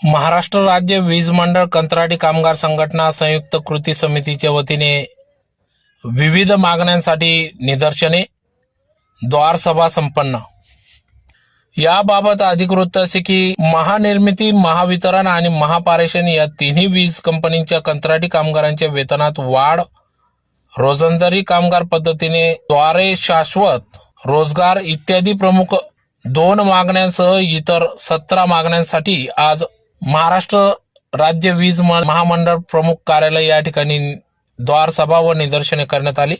महाराष्ट्र राज्य वीज मंडळ कंत्राटी कामगार संघटना संयुक्त कृती समितीच्या वतीने विविध मागण्यांसाठी निदर्शने द्वारसभा संपन्न. याबाबत अधिकृत असे की महानिर्मिती महावितरण आणि महापारेषण या तिन्ही वीज कंपनीच्या कंत्राटी कामगारांच्या वेतनात वाढ रोजंदारी कामगार पद्धतीने द्वारे शाश्वत रोजगार इत्यादी प्रमुख दोन मागण्यांसह इतर सतरा मागण्यांसाठी आज महाराष्ट्र राज्य वीज म- महामंडळ प्रमुख कार्यालय या ठिकाणी द्वार सभा व निदर्शने करण्यात आली.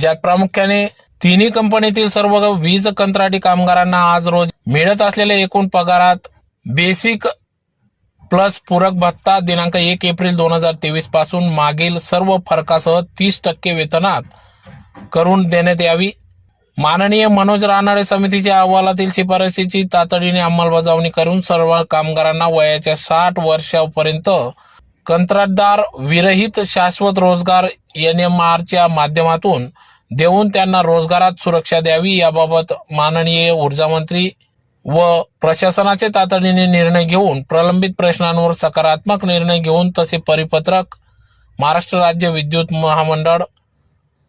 ज्यात प्रामुख्याने तिन्ही कंपनीतील सर्व वीज कंत्राटी कामगारांना आज रोज मिळत असलेल्या एकूण पगारात बेसिक प्लस पूरक भत्ता दिनांक एक एप्रिल दोन हजार तेवीसपासून मागील सर्व फरकासह तीस टक्के वेतनात करून देण्यात यावी. माननीय मनोज रानडे समितीच्या अहवालातील शिफारसीची तातडीने अंमलबजावणी करून सर्व कामगारांना वयाच्या साठ वर्षापर्यंत कंत्राटदार विरहित शाश्वत रोजगार एन एम आरच्या माध्यमातून देऊन त्यांना रोजगारात सुरक्षा द्यावी याबाबत माननीय ऊर्जामंत्री व प्रशासनाचे तातडीने निर्णय घेऊन प्रलंबित प्रश्नांवर सकारात्मक निर्णय घेऊन तसे परिपत्रक महाराष्ट्र राज्य विद्युत महामंडळ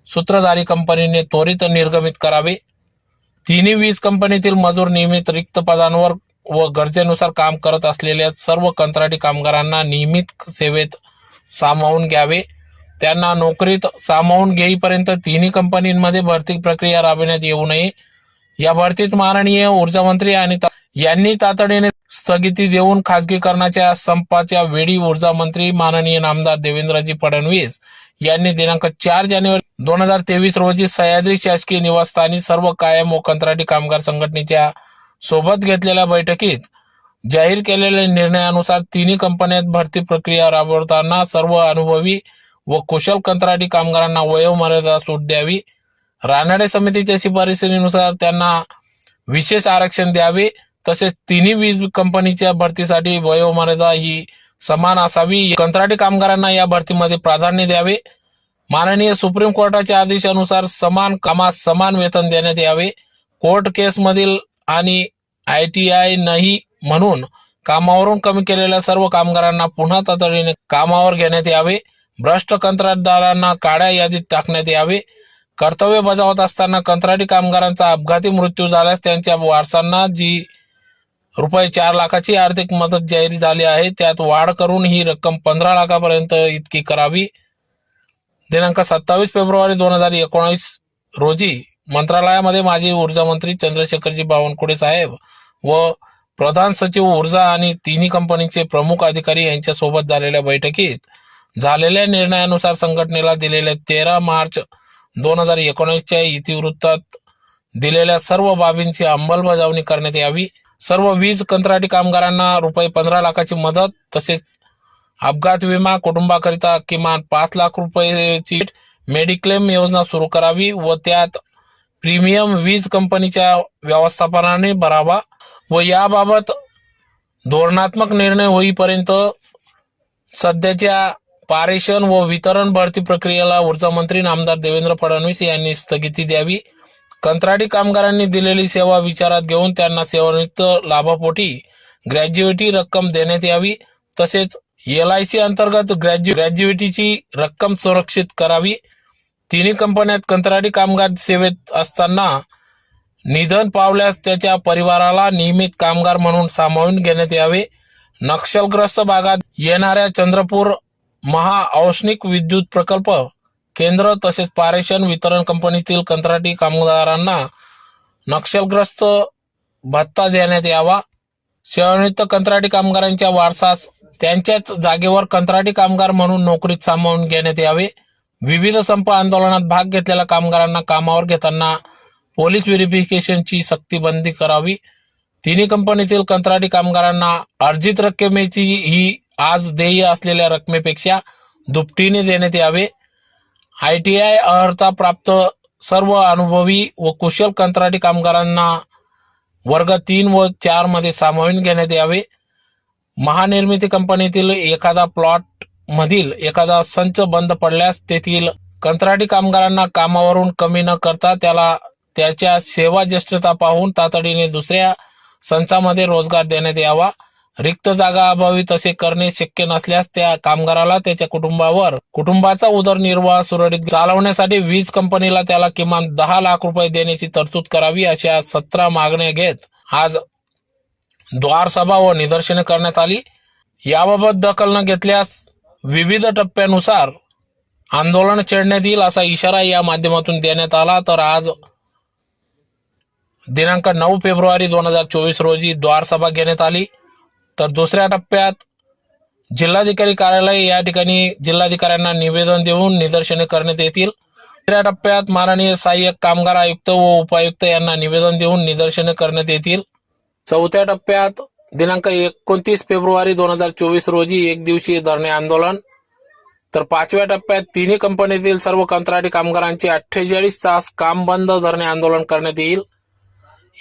सूत्रधारी कंपनीने त्वरित निर्गमित करावे. तिन्ही वीज कंपनीतील मजूर नियमित रिक्त पदांवर व गरजेनुसार काम करत असलेल्या सर्व कंत्राटी कामगारांना नियमित सेवेत सामावून घ्यावे. त्यांना नोकरीत सामावून घेईपर्यंत तिन्ही कंपनींमध्ये भरती प्रक्रिया राबविण्यात येऊ नये. या भरतीत माननीय ऊर्जा मंत्री आणि यांनी तातडीने स्थगिती देऊन खासगीकरणाच्या संपाच्या वेळी ऊर्जा मंत्री माननीय नामदार देवेंद्रजी फडणवीस यांनी दिनांक चार जानेवारी दोन हजार तेवीस रोजी सह्याद्री शासकीय निवासस्थानी सर्व कायम व कंत्राटी कामगार संघटनेच्या सोबत घेतलेल्या बैठकीत जाहीर केलेल्या निर्णयानुसार तिन्ही कंपन्यात भरती प्रक्रिया राबवताना सर्व अनुभवी व कुशल कंत्राटी कामगारांना वयोमर्यादा सूट द्यावी. रानडे समितीच्या शिफारसीनुसार त्यांना विशेष आरक्षण द्यावे. तसेच तिन्ही वीज कंपनीच्या भरतीसाठी वयोमर्यादा ही समान असावी. कंत्राटी कामगारांना या भरतीमध्ये प्राधान्य द्यावे. माननीय सुप्रीम कोर्टाच्या आदेशानुसार समान कामास समान वेतन देण्यात यावे. कोर्ट केसमधील आणि आय टी आय नाही म्हणून कामावरून कमी केलेल्या सर्व कामगारांना पुन्हा तातडीने कामावर घेण्यात यावे. भ्रष्ट कंत्राटदारांना काळ्या यादीत टाकण्यात यावे. कर्तव्य बजावत असताना कंत्राटी कामगारांचा अपघाती मृत्यू झाल्यास त्यांच्या वारसांना जी रुपये चार लाखाची आर्थिक मदत जाहीर झाली आहे. त्यात वाढ करून ही रक्कम पंधरा लाखापर्यंत इतकी करावी. दिनांक सत्तावीस फेब्रुवारी दोन हजार एकोणीस रोजी मंत्रालयामध्ये माजी ऊर्जा मंत्री चंद्रशेखरजी बावनकुळे साहेब व प्रधान सचिव ऊर्जा आणि तिन्ही कंपनीचे प्रमुख अधिकारी यांच्यासोबत झालेल्या बैठकीत झालेल्या निर्णयानुसार संघटनेला दिलेल्या तेरा मार्च दोन हजार एकोणीसच्या इतिवृत्तात दिलेल्या सर्व बाबींची अंमलबजावणी करण्यात यावी. सर्व वीज कंत्राटी कामगारांना रुपये पंधरा लाखाची मदत तसेच अपघात विमा कुटुंबाकरिता किमान पाच लाख रुपयेची मेडिक्लेम योजना सुरू करावी व त्यात प्रीमियम वीज कंपनीच्या व्यवस्थापनाने भरावा व याबाबत धोरणात्मक निर्णय होईपर्यंत सध्याच्या पारेषण व वितरण भरती प्रक्रियेला ऊर्जा मंत्री नामदार देवेंद्र फडणवीस यांनी स्थगिती द्यावी. कंत्राटी कामगारांनी दिलेली सेवा विचारात घेऊन त्यांना सेवानिवृत्त लाभापोटी ग्रॅज्युएटी रक्कम देण्यात यावी. तसेच एल आय सी अंतर्गत ग्रॅज्यु ग्रॅज्युएटीची रक्कम सुरक्षित करावी. तिन्ही कंपन्यात कंत्राटी कामगार सेवेत असताना निधन पावल्यास त्याच्या परिवाराला नियमित कामगार म्हणून सामावून घेण्यात यावे. नक्षलग्रस्त भागात येणाऱ्या चंद्रपूर महाऔष्णिक विद्युत प्रकल्प केंद्र तसेच पारेषण वितरण कंपनीतील कंत्राटी कामगारांना नक्षलग्रस्त भत्ता देण्यात यावा. सेवानिवृत्त कंत्राटी कामगारांच्या वारसास त्यांच्याच जागेवर कंत्राटी कामगार म्हणून नोकरीत सामावून घेण्यात यावे. विविध संप आंदोलनात भाग घेतलेल्या कामगारांना कामावर घेताना पोलीस व्हेरिफिकेशनची सक्ती बंदी करावी. तिन्ही कंपनीतील कंत्राटी कामगारांना अर्जित रक्कमेची ही आज देय असलेल्या रकमेपेक्षा दुपटीने देण्यात यावे. आय टी आय अर्हता प्राप्त सर्व अनुभवी व कुशल कंत्राटी कामगारांना वर्ग तीन व चारमध्ये सामावून घेण्यात यावे. महानिर्मिती कंपनीतील एखादा प्लॉट मधील एखादा संच बंद पडल्यास तेथील कंत्राटी कामगारांना कामावरून कमी न करता त्याला त्याच्या सेवा ज्येष्ठता पाहून तातडीने दुसऱ्या संचामध्ये रोजगार देण्यात यावा. रिक्त जागा अभावी तसे करणे शक्य नसल्यास त्या कामगाराला त्याच्या कुटुंबावर कुटुंबाचा उदरनिर्वाह सुरळीत चालवण्यासाठी वीज कंपनीला त्याला किमान दहा लाख रुपये देण्याची तरतूद करावी अशा सतरा मागण्या घेत आज द्वारसभा व निदर्शने करण्यात आली. याबाबत दखल न घेतल्यास विविध टप्प्यानुसार आंदोलन छेडण्यात येईल असा इशारा या माध्यमातून देण्यात आला. तर आज दिनांक नऊ फेब्रुवारी दोन हजार चोवीस रोजी द्वारसभा घेण्यात आली. तर दुसऱ्या टप्प्यात जिल्हाधिकारी कार्यालय या ठिकाणी जिल्हाधिकाऱ्यांना निवेदन देऊन निदर्शने करण्यात येतील. तिसऱ्या टप्प्यात माननीय सहाय्यक कामगार आयुक्त व उपायुक्त यांना निवेदन देऊन निदर्शने करण्यात येतील. चौथ्या टप्प्यात दिनांक एकोणतीस फेब्रुवारी दोन हजार चोवीस रोजी एक दिवसीय धरणे आंदोलन. तर पाचव्या टप्प्यात तिन्ही कंपनीतील सर्व कंत्राटी कामगारांचे अठ्ठेचाळीस तास काम बंद धरणे आंदोलन करण्यात येईल.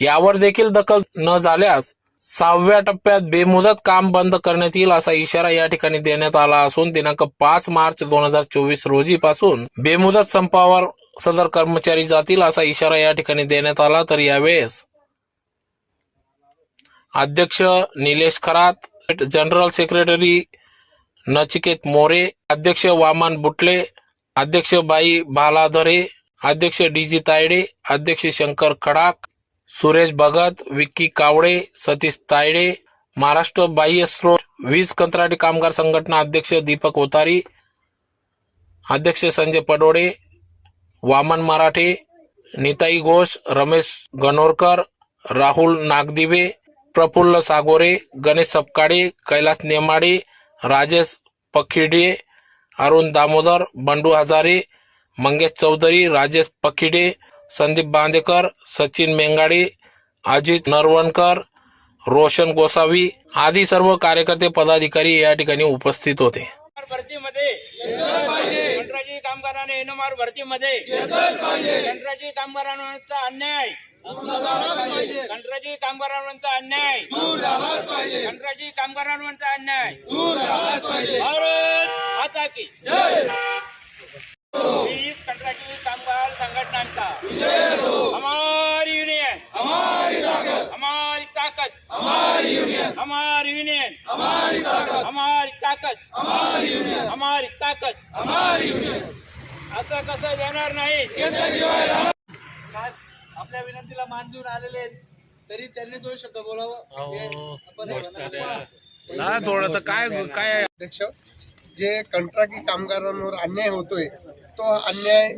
यावर देखील दखल न झाल्यास सहाव्या टप्प्यात बेमुदत काम बंद करण्यात येईल असा इशारा या ठिकाणी देण्यात आला असून दिनांक पाच मार्च दोन हजार चोवीस रोजी पासून बेमुदत संपावर सदर कर्मचारी जातील असा इशारा या ठिकाणी देण्यात आला. तर यावेळेस अध्यक्ष निलेश खरात जनरल सेक्रेटरी नचिकेत मोरे अध्यक्ष वामन बुटले अध्यक्ष बाई भालाधरे अध्यक्ष डी जी तायडे अध्यक्ष शंकर खडाक सुरेश भगत विक्की कावडे सतीश तायडे महाराष्ट्र बाह्य स्रोत वीज कंत्राटी कामगार संघटना अध्यक्ष दीपक ओतारी अध्यक्ष संजय पडोडे वामन मराठे निताई घोष रमेश गणोरकर राहुल नागदिवे प्रफुल्ल सागोरे गणेश सपकाळे कैलास नेमाडे राजेश पखिडे अरुण दामोदर बंडू हजारे मंगेश चौधरी राजेश पखिडे संदीप बांदेकर सचिन मेंगाडे अजित नरवणकर रोशन गोसावी आदी सर्व कार्यकर्ते पदाधिकारी या ठिकाणी उपस्थित होते भरतीमध्ये कंत्राटी कामगारांना एनएमआर भरतीमध्ये कंत्राटी कामगारांचा अन्याय कंत्राटी कामगारांचा अन्याय कंत्राटी कामगारांचा अन्याय भारत की संघटनांचा. हमारी युनियन हमारी ताकत. हमारी युनियन हमारी युनियन हमारी ताकद हमारी ताकद हमारी युनियन असं कसं देणार नाही? आपल्या विनंतीला मान देऊन आलेले तरी त्यांनी दोन शब्द बोलावं. हे आपण- थोडस काय काय अध्यक्ष जे कंत्राटी कामगारांवर अन्याय होतोय तो अन्याय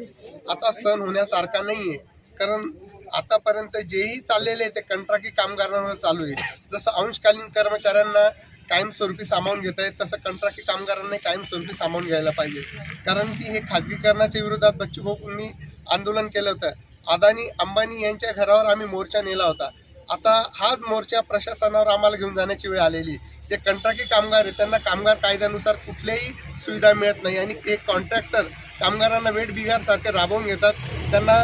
आता सहन होण्यासारखा नाही आहे कारण आतापर्यंत जेही चाललेले ते कंत्राटी कामगारांवर चालू आहे जसं अंशकालीन कर्मचाऱ्यांना कायमस्वरूपी सामावून घेत आहेत तसं कंत्राटी कामगारांनी कायमस्वरूपी सामावून घ्यायला पाहिजे. कारण की हे खाजगीकरणाच्या विरोधात बच्चूभाऊंनी आंदोलन केलं होतं. अदानी अंबानी यांच्या घरावर आम्ही मोर्चा नेला होता. आता हाच मोर्चा प्रशासनावर आम्हाला घेऊन जाण्याची वेळ आलेली आहे. जे कंत्राटी कामगार आहेत त्यांना कामगार कायद्यानुसार कुठल्याही सुविधा मिळत नाही. आणि एक कॉन्ट्रॅक्टर कामगारांना वेट बिगारसारखे राबवून घेतात. त्यांना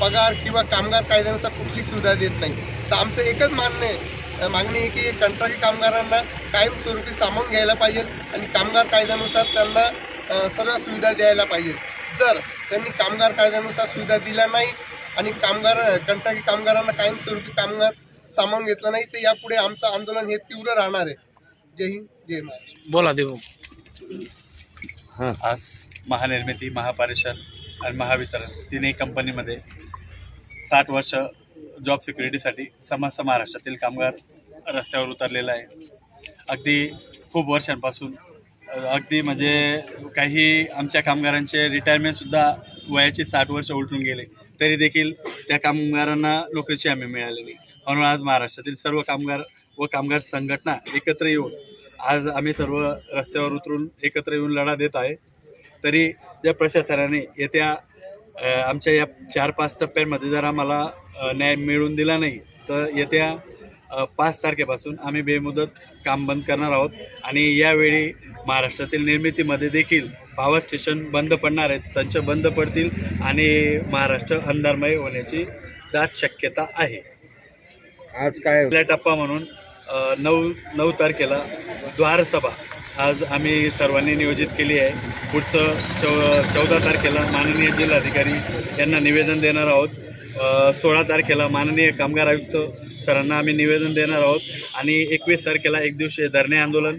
पगार किंवा कामगार कायद्यानुसार कुठली सुविधा देत नाही. तर आमचं एकच मान्य आहे मागणी आहे की कंत्राटी कामगारांना कायमस्वरूपी सामावून घ्यायला पाहिजे आणि कामगार कायद्यानुसार त्यांना सर्व सुविधा द्यायला पाहिजे. जर त्यांनी कामगार कायद्यानुसार सुविधा दिल्या नाही आणि कामगार कंत्राटी कामगारांना कायमस्वरूपी कामगार सामावून घेतलं नाही तर यापुढे आमचं आंदोलन हे तीव्र राहणार आहे. जय हिंद जय महाराष्ट्र. बोला देव. आज महानिर्मिती महापारिषद आणि महावितरण तिन्ही कंपनीमध्ये साठ वर्ष जॉब सिक्युरिटीसाठी समस्त महाराष्ट्रातील कामगार रस्त्यावर उतरलेला आहे. अगदी खूप वर्षांपासून अगदी म्हणजे काही आमच्या कामगारांचे रिटायरमेंटसुद्धा वयाची साठ वर्ष उलटून गेले तरी देखील त्या कामगारांना नोकरीची हमी मिळालेली म्हणून आज महाराष्ट्रातील सर्व कामगार व कामगार संघटना एकत्र येऊन आज आम्ही सर्व रस्त्यावर उतरून एकत्र येऊन लढा देत आहे. तरी या प्रशासनाने येत्या आमच्या या चार पाच टप्प्यांमध्ये जर आम्हाला न्याय मिळवून दिला नाही तर येत्या पाच तारखेपासून आम्ही बेमुदत काम बंद करणार आहोत. आणि यावेळी महाराष्ट्रातील निर्मितीमध्ये देखील पॉवर स्टेशन बंद पडणार आहेत संच बंद पडतील आणि महाराष्ट्र अंधारमय होण्याची दाट शक्यता आहे. आज काय? टप्पा म्हणून नऊ नऊ तारखेला द्वारसभा आज आम्ही सर्वांनी नियोजित केली आहे. पुढचं चौ चौदा तारखेला माननीय जिल्हाधिकारी यांना निवेदन देणार आहोत. सोळा तारखेला माननीय कामगार आयुक्त सरांना आम्ही निवेदन देणार आहोत. आणि एकवीस तारखेला एक दिवशी धरणे आंदोलन.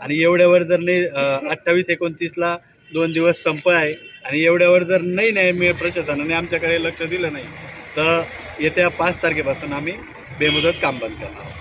आणि एवढ्यावर जर नाही अठ्ठावीस एकोणतीसला दोन दिवस संप आहे. आणि एवढ्यावर जर नाही नाही मी प्रशासनाने आमच्याकडे लक्ष दिलं नाही तर येत्या पाच तारखेपासून आम्ही बेमुदत काम बंद करणार आहोत.